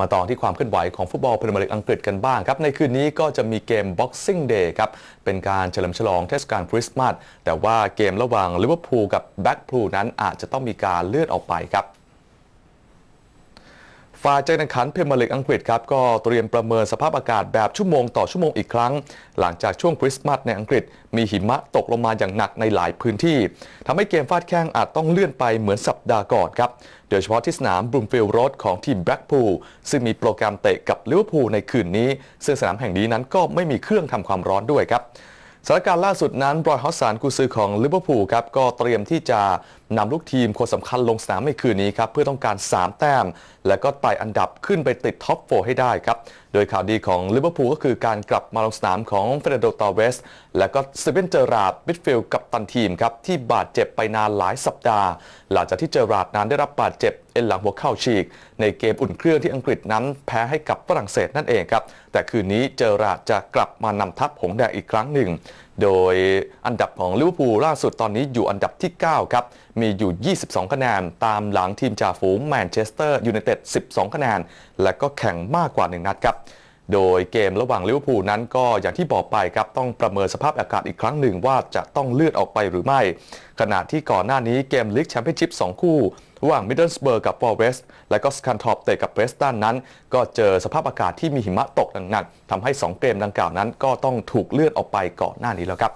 มาต่อที่ความเคลื่อนไหวของฟุตบอลพรีเมียร์ลีกอังกฤษกันบ้างครับ ในคืนนี้ก็จะมีเกม Boxing Day ครับ เป็นการเฉลิมฉลองเทศกาลคริสต์มาสแต่ว่าเกมระหว่างลิเวอร์พูลกับแบ็กพูลนั้นอาจจะต้องมีการเลื่อนออกไปครับ ฝ่ายจัดแข่งขันเพรีเมลีกอังกฤษครับก็เตรียมประเมินสภาพอากาศแบบชั่วโมงต่อชั่วโมงอีกครั้ง หลังจากช่วงคริสต์มาสในอังกฤษ มีหิมะตกลงมาอย่างหนักในหลายพื้นที่ทำให้เกมฟาดแข้งอาจต้องเลื่อนไปเหมือนสัปดาห์ก่อนครับ โดยเฉพาะที่สนามบรูมฟิลด์โรดของทีมแบล็กพูลซึ่งมีโปรแกรมเตะกับลิเวอร์พูลในคืนนี้ ซึ่งสนามแห่งนี้นั้นก็ไม่มีเครื่องทำความร้อนด้วยครับ สถานการณ์ล่าสุดนั้นบรอยฮอสซานกุซือของลิเวอร์พูลครับก็เตรียมที่จะนำลูกทีมคนสำคัญลงสนามในคืนนี้ครับเพื่อต้องการ 3 แต้ม และก็ไต่อันดับขึ้นไปติดท็อปโฟให้ได้ครับโดยข่าวดีของลิเวอร์พูลก็คือการกลับมาลงสนามของเฟเดโดตอเวส และก็สเวนเจอราดมิดฟิลด์กับตันทีมครับ ที่บาดเจ็บไปนานหลายสัปดาห์ หลังจากที่เจอราดนั้นได้รับบาดเจ็บเอ็นหลังหัวเข่าฉีก ในเกมอุ่นเครื่องที่อังกฤษนั้นแพ้ให้กับฝรั่งเศสนั่นเองครับ แต่คืนนี้เจอราดจะกลับมานำทัพหงแดงอีกครั้งหนึ่ง โดยอันดับของลิเวอร์พูลล่าสุดตอนนี้อยู่อันดับที่ 9 ครับ มีอยู่ 22 คะแนน ตามหลังทีมจ่าฝูงแมนเชสเตอร์ยูไนเต็ด 12 คะแนน และก็แข่งมากกว่า 1 นัดครับ โดยเกมระหว่างลิเวอร์พูลนั้นก็อย่างที่บอกไปครับต้องประเมินสภาพอากาศอีกครั้งหนึ่งว่าจะต้องเลื่อนออกไปหรือไม่ ขณะที่ก่อนหน้านี้เกมลีกแชมเปี้ยนชิพ2คู่ระหว่างมิดเดิลสเบิร์กกับฟอร์เรสต์และก็สคันทอปเตะกับเวสตันนั้น ก็เจอสภาพอากาศที่มีหิมะตกหนักๆทำให้ 2 เกมดังกล่าวนั้น ก็ต้องถูกเลื่อนออกไปก่อนหน้านี้แล้วครับ